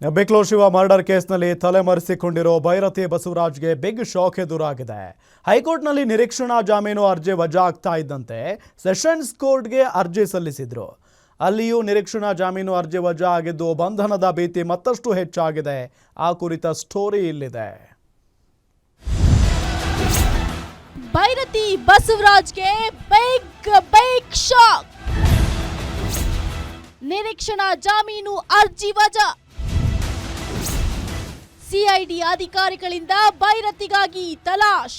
ಬೆಕ್ಲೂರು Shiva murder ಕೇಸ್ನಲ್ಲಿ ತಲೆಮರೆಸಿಕೊಂಡಿರೋ ಭೈರತಿ ಬಸವರಾಜ್ಗೆ ಬಿಗ್ ಶಾಕ್ ಎದುರಾಗಿದೆ. ಹೈಕೋರ್ಟ್ನಲ್ಲಿ ನಿರೀಕ್ಷಣಾ ಜಾಮೀನು ಅರ್ಜಿ ವಜಾ ಆಗ್ತಾ ಇದ್ದಂತೆ ಸೆಷನ್ಸ್ ಕೋರ್ಟ್ಗೆ ಅರ್ಜಿ ಸಲ್ಲಿಸಿದ್ರು. ಅಲ್ಲಿಯೂ ನಿರೀಕ್ಷಣಾ ಜಾಮೀನು ಅರ್ಜಿ ವಜಾ ಆಗಿದ್ದು ಬಂಧನದ ಭೀತಿ ಮತ್ತಷ್ಟು ಹೆಚ್ಚಾಗಿದೆ. ಆ ಕುರಿತ ಸ್ಟೋರಿ ಇಲ್ಲಿದೆ. ಭೈರತಿ ಬಸವರಾಜ್ಗೆ ಬಿಗ್ ಬಿಗ್ ಶಾಕ್. ನಿರೀಕ್ಷಣಾ ಜಾಮೀನು ಅರ್ಜಿ ವಜಾ ಸಿಐಡಿ ಅಧಿಕಾರಿಗಳಿಂದ ಬೈರತಿಗಾಗಿ ತಲಾಶ್.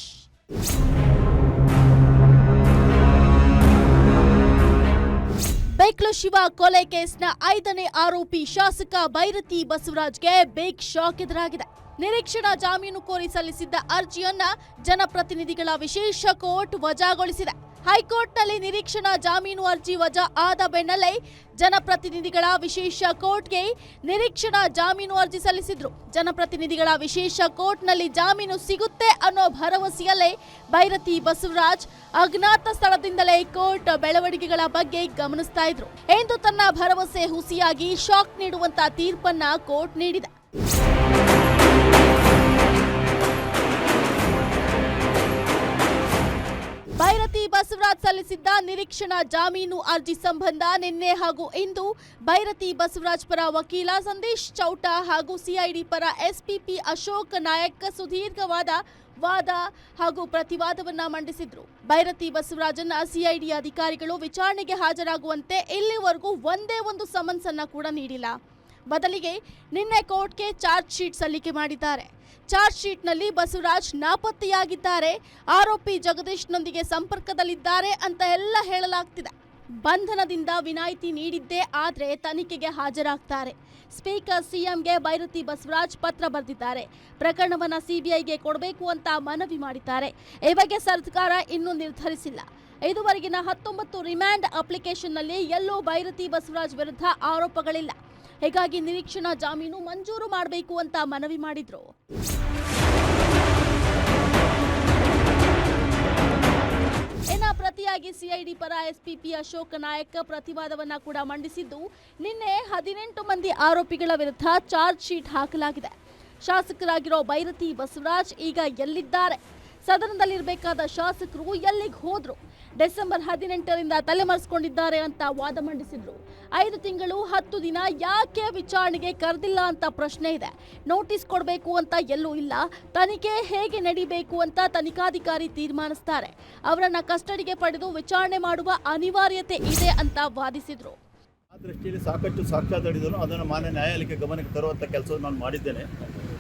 ಬೈಕ್ಲು ಶಿವ ಕೊಲೆ ಕೇಸ್ನ ಐದನೇ ಆರೋಪಿ ಶಾಸಕ ಬೈರತಿ ಬಸವರಾಜ್ಗೆ ಬಿಗ್ ಶಾಕ್ ಎದುರಾಗಿದೆ. ನಿರೀಕ್ಷಣಾ ಜಾಮೀನು ಕೋರಿ ಸಲ್ಲಿಸಿದ್ದ ಅರ್ಜಿಯನ್ನ ಜನಪ್ರತಿನಿಧಿಗಳ ವಿಶೇಷ ಕೋರ್ಟ್ ವಜಾಗೊಳಿಸಿದೆ. ಹೈಕೋರ್ಟ್ನಲ್ಲಿ ನಿರೀಕ್ಷಣಾ ಜಾಮೀನು ಅರ್ಜಿ ವಜಾ ಆದ ಬೆನ್ನಲ್ಲೇ ಜನಪ್ರತಿನಿಧಿಗಳ ವಿಶೇಷ ಕೋರ್ಟ್ಗೆ ನಿರೀಕ್ಷಣಾ ಜಾಮೀನು ಅರ್ಜಿ ಸಲ್ಲಿಸಿದ್ರು. ಜನಪ್ರತಿನಿಧಿಗಳ ವಿಶೇಷ ಕೋರ್ಟ್ನಲ್ಲಿ ಜಾಮೀನು ಸಿಗುತ್ತೆ ಅನ್ನೋ ಭರವಸೆಯಲ್ಲೇ ಭೈರತಿ ಬಸವರಾಜ್ ಅಜ್ಞಾತ ಸ್ಥಳದಿಂದಲೇ ಕೋರ್ಟ್ ಬೆಳವಣಿಗೆಗಳ ಬಗ್ಗೆ ಗಮನಿಸ್ತಾ ಇದ್ರು. ಎಂದು ತನ್ನ ಭರವಸೆ ಹುಸಿಯಾಗಿ ಶಾಕ್ ನೀಡುವಂತ ತೀರ್ಪನ್ನ ಕೋರ್ಟ್ ನೀಡಿದೆ. ಸಲ್ಲಿಸಿದ್ದ ನಿರೀಕ್ಷಣಾ ಜಾಮೀನು ಅರ್ಜಿ ಸಂಬಂಧ ನಿನ್ನೆ ಹಾಗೂ ಇಂದು ಭೈರತಿ ಬಸವರಾಜ್ ಪರ ವಕೀಲ ಸಂದೇಶ್ ಚೌಟ ಹಾಗೂ ಸಿಐಡಿ ಪರ ಎಸ್ಪಿಪಿ ಅಶೋಕ್ ನಾಯಕ್ ಸುದೀರ್ಘವಾದ ವಾದ ಹಾಗೂ ಪ್ರತಿವಾದವನ್ನ ಮಂಡಿಸಿದ್ರು. ಭೈರತಿ ಬಸವರಾಜನ್ನ ಸಿಐಡಿ ಅಧಿಕಾರಿಗಳು ವಿಚಾರಣೆಗೆ ಹಾಜರಾಗುವಂತೆ ಇಲ್ಲಿವರೆಗೂ ಒಂದೇ ಒಂದು ಸಮನ್ಸ್ ಅನ್ನ ಕೂಡ ನೀಡಿಲ್ಲ. ಬದಲಿಗೆ ನಿನ್ನೆ ಕೋರ್ಟ್ಗೆ ಚಾರ್ಜ್ ಶೀಟ್ ಸಲ್ಲಿಕೆ ಮಾಡಿದ್ದಾರೆ. ಚಾರ್ಜ್ ಶೀಟ್ನಲ್ಲಿ ಬಸವರಾಜ್ ನಾಪತ್ತೆಯಾಗಿದ್ದಾರೆ. ಆರೋಪಿ ಜಗದೀಶ್ನೊಂದಿಗೆ ಸಂಪರ್ಕದಲ್ಲಿದ್ದಾರೆ ಅಂತ ಎಲ್ಲ ಹೇಳಲಾಗ್ತಿದೆ. ಬಂಧನದಿಂದ ವಿನಾಯಿತಿ ನೀಡಿದ್ದೇ ಆದ್ರೆ ತನಿಖೆಗೆ ಹಾಜರಾಗ್ತಾರೆ. ಸ್ಪೀಕರ್ ಸಿಎಂಗೆ ಭೈರತಿ ಬಸವರಾಜ್ ಪತ್ರ ಬರೆದಿದ್ದಾರೆ. ಪ್ರಕರಣವನ್ನ ಸಿಬಿಐಗೆ ಕೊಡಬೇಕು ಅಂತ ಮನವಿ ಮಾಡಿದ್ದಾರೆ. ಈ ಬಗ್ಗೆ ಸರ್ಕಾರ ಇನ್ನೂ ನಿರ್ಧರಿಸಿಲ್ಲ. ಇದುವರೆಗಿನ ಹತ್ತೊಂಬತ್ತು ರಿಮ್ಯಾಂಡ್ ಅಪ್ಲಿಕೇಶನ್ನಲ್ಲಿ ಎಲ್ಲೂ ಭೈರತಿ ಬಸವರಾಜ್ ವಿರುದ್ಧ ಆರೋಪಗಳಿಲ್ಲ. ಹೀಗಾಗಿ ನಿರೀಕ್ಷಣಾ ಜಾಮೀನು ಮಂಜೂರು ಮಾಡಬೇಕು ಅಂತ ಮನವಿ ಮಾಡಿದ್ರು. ಸಿಐಡಿ ಪರ ಎಸ್ಪಿಪಿ ಅಶೋಕ್ ನಾಯಕ್ ಪ್ರತಿವಾದವನ್ನ ಕೂಡ ಮಂಡಿಸಿದ್ದು, ನಿನ್ನೆ ಹದಿನೆಂಟು ಮಂದಿ ಆರೋಪಿಗಳ ವಿರುದ್ಧ ಚಾರ್ಜ್ ಶೀಟ್ ಹಾಕಲಾಗಿದೆ. ಶಾಸಕರಾಗಿರೋ ಬೈರತಿ ಬಸವರಾಜ್ ಈಗ ಎಲ್ಲಿದ್ದಾರೆ? ಸದನದಲ್ಲಿರಬೇಕಾದ ಶಾಸಕರು ಎಲ್ಲಿಗೆ ಹೋದ್ರು? ಡಿಸೆಂಬರ್ ಹದಿನೆಂಟರಿಂದ ತಲೆಮರೆಸಿಕೊಂಡಿದ್ದಾರೆ ಅಂತ ವಾದ ಮಂಡಿಸಿದ್ರು. ಐದು ತಿಂಗಳು, ಹತ್ತು ದಿನ ಯಾಕೆ ವಿಚಾರಣೆಗೆ ಕರೆದಿಲ್ಲ ಅಂತ ಪ್ರಶ್ನೆ ಇದೆ. ನೋಟಿಸ್ ಕೊಡಬೇಕು ಅಂತ ಎಲ್ಲೂ ಇಲ್ಲ. ತನಿಖೆ ಹೇಗೆ ನಡಿಬೇಕು ಅಂತ ತನಿಖಾಧಿಕಾರಿ ತೀರ್ಮಾನಿಸ್ತಾರೆ. ಅವರನ್ನ ಕಸ್ಟಡಿಗೆ ಪಡೆದು ವಿಚಾರಣೆ ಮಾಡುವ ಅನಿವಾರ್ಯತೆ ಇದೆ ಅಂತ ವಾದಿಸಿದ್ರು. ಆ ದೃಷ್ಟಿಯಲ್ಲಿ ಸಾಕಷ್ಟು ಸಾಕ್ಷ್ಯಾಧಾರಿದನು ಅದನ್ನು ಮಾನ್ಯ ನ್ಯಾಯಾಲಯಕ್ಕೆ ಗಮನಕ್ಕೆ ತರುವಂಥ ಕೆಲಸವನ್ನು ನಾನು ಮಾಡಿದ್ದೇನೆ.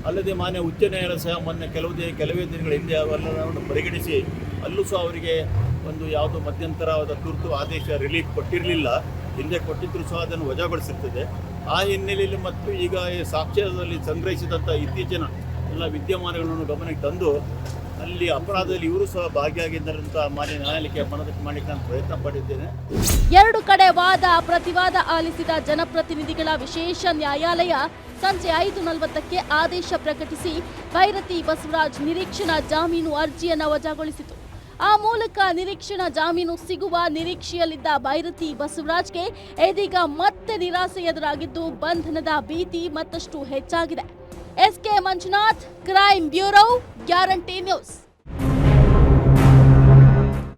ಅಲ್ಲದೆ ಮಾನ್ಯ ಉಚ್ಚ ನ್ಯಾಯಾಲಯ ಸಹ ಮೊನ್ನೆ ಕೆಲವು ದಿನ, ಕೆಲವೇ ದಿನಗಳ ಹಿಂದೆ ಅವೆಲ್ಲವನ್ನು ಪರಿಗಣಿಸಿ ಅಲ್ಲೂ ಸಹ ಅವರಿಗೆ ಒಂದು ಯಾವುದು ಮಧ್ಯಂತರವಾದ ತುರ್ತು ಆದೇಶ ರಿಲೀಫ್ ಕೊಟ್ಟಿರಲಿಲ್ಲ. ಹಿಂದೆ ಕೊಟ್ಟಿದ್ದರೂ ಸಹ ಅದನ್ನು ವಜಾಗೊಳಿಸಿರ್ತದೆ. ಆ ಹಿನ್ನೆಲೆಯಲ್ಲಿ ಮತ್ತು ಈಗ ಸಾಕ್ಷ್ಯದಲ್ಲಿ ಸಂಗ್ರಹಿಸಿದಂಥ ಇತ್ತೀಚಿನ ಎಲ್ಲ ವಿದ್ಯಮಾನಗಳನ್ನು ಗಮನಕ್ಕೆ ತಂದು ಅಲ್ಲಿ ಅಪರಾಧದಲ್ಲಿ ಇವರು ಸಹ ಭಾಗಿಯಾಗಿದ್ದರಿಂದ ಮಾನ್ಯ ನ್ಯಾಯಾಲಯಕ್ಕೆ ಮನದಟ್ಟು ಮಾಡಲಿಕ್ಕೆ ನಾನು ಪ್ರಯತ್ನ ಪಟ್ಟಿದ್ದೇನೆ. ಎರಡು ಕಡೆ ವಾದ, ಪ್ರತಿವಾದ ಆಲಿಸಿದ ಜನಪ್ರತಿನಿಧಿಗಳ ವಿಶೇಷ ನ್ಯಾಯಾಲಯ ಸಂಜೆ ಐದು ನಲವತ್ತಕ್ಕೆ ಆದೇಶ ಪ್ರಕಟಿಸಿ, ಭೈರತಿ ಬಸವರಾಜ್ ನಿರೀಕ್ಷಣಾ ಜಾಮೀನು ಅರ್ಜಿಯನ್ನು ವಜಾಗೊಳಿಸಿತು. ಆ ಮೂಲಕ ನಿರೀಕ್ಷಣಾ ಜಾಮೀನು ಸಿಗುವ ನಿರೀಕ್ಷೆಯಲ್ಲಿದ್ದ ಭೈರತಿ ಬಸವರಾಜ್ಗೆ ಇದೀಗ ಮತ್ತೆ ನಿರಾಸೆ ಎದುರಾಗಿದ್ದು ಬಂಧನದ ಭೀತಿ ಮತ್ತಷ್ಟು ಹೆಚ್ಚಾಗಿದೆ. SK Manjunath crime bureau, guarantee news.